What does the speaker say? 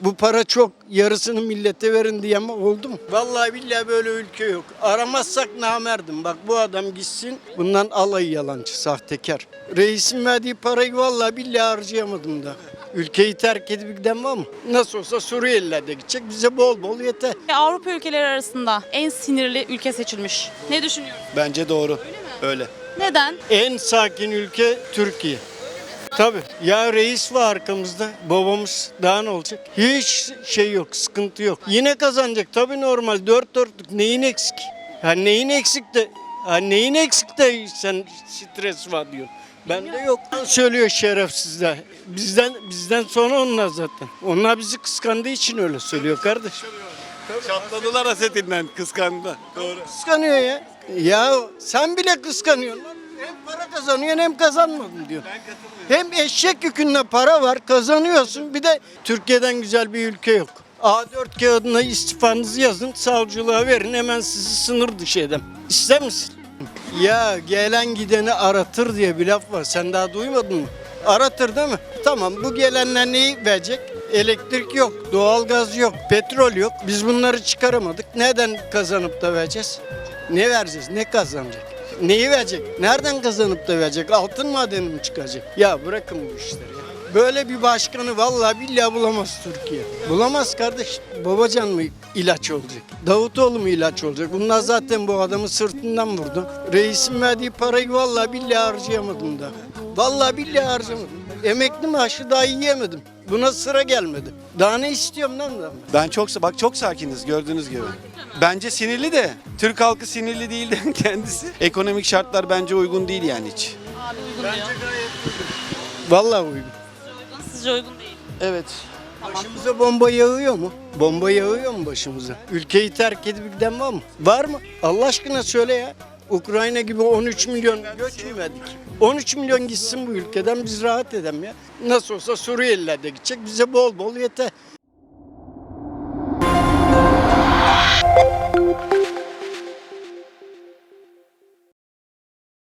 Bu para çok yarısını millete verin diye mi oldu mu? Vallahi billahi böyle ülke yok. Aramazsak namerdim. Bak bu adam gitsin bundan alayı yalancı, sahtekar. Reisin verdiği parayı vallahi billahi harcayamadım da. Ülkeyi terk edip giden var mı? Nasıl olsa Suriyeliler de gidecek. Bize bol bol yeter. Avrupa ülkeleri arasında en sinirli ülke seçilmiş. Ne düşünüyorsun? Bence doğru. Öyle. Neden? En sakin ülke Türkiye. Tabii. Ya reis var arkamızda. Babamız daha ne olacak? Hiç şey yok, sıkıntı yok. Yine kazanacak. Tabii normal. Dört dörtlük. Neyin eksik? Ha neyin eksik de ha neyin eksik de sen stres var diyorsun. Bende yok. Söylüyor şerefsizler. Bizden bizden sonra onlar zaten. Onlar bizi kıskandığı için öyle söylüyor kardeşim. Çatladılar hasetinden kıskandı. Doğru. Kıskanıyor ya. Ya sen bile kıskanıyorsun. lan. Para kazanıyorsun hem kazanmadın diyor. Hem eşek yükünde para var kazanıyorsun. Bir de Türkiye'den güzel bir ülke yok. A4 kağıdına istifanızı yazın, savcılığa verin hemen sizi sınır dışı edem. İster misin? Ya gelen gideni aratır diye bir laf var. Sen daha duymadın mı? Aratır değil mi? Tamam bu gelenler neyi verecek? Elektrik yok, doğalgaz yok, petrol yok. Biz bunları çıkaramadık. Neden kazanıp da vereceğiz? Ne vereceğiz? Ne kazanacak? Neyi verecek? Nereden kazanıp da verecek? Altın madeni mi çıkacak? Ya bırakın bu işleri ya. Böyle bir başkanı vallahi billahi bulamaz Türkiye. Bulamaz kardeş. Babacan mı ilaç olacak? Davutoğlu mu ilaç olacak? Bunlar zaten bu adamı sırtından vurdu. Reisin verdiği parayı vallahi billahi harcayamadım da. Vallahi billahi harcamadım. Emekli maaşı daha yiyemedim. Buna sıra gelmedi. Daha ne istiyorum lan ben? Ben çok bak çok sakiniz gördüğünüz gibi. Bence sinirli de Türk halkı sinirli değil de kendisi. Ekonomik şartlar bence uygun değil yani hiç. Abi uygun diyor. Vallahi uygun. Uygun, sizce uygun değil. Evet. Başımıza bomba yağıyor mu? Bomba yağıyor mu başımıza? Ülkeyi terk edip giden var mı? Var mı? Allah aşkına söyle ya. Ukrayna gibi 13 milyon göç 13 milyon gitsin bu ülkeden biz rahat edelim ya. Nasıl olsa Suriyeliler de gidecek bize bol bol yeter.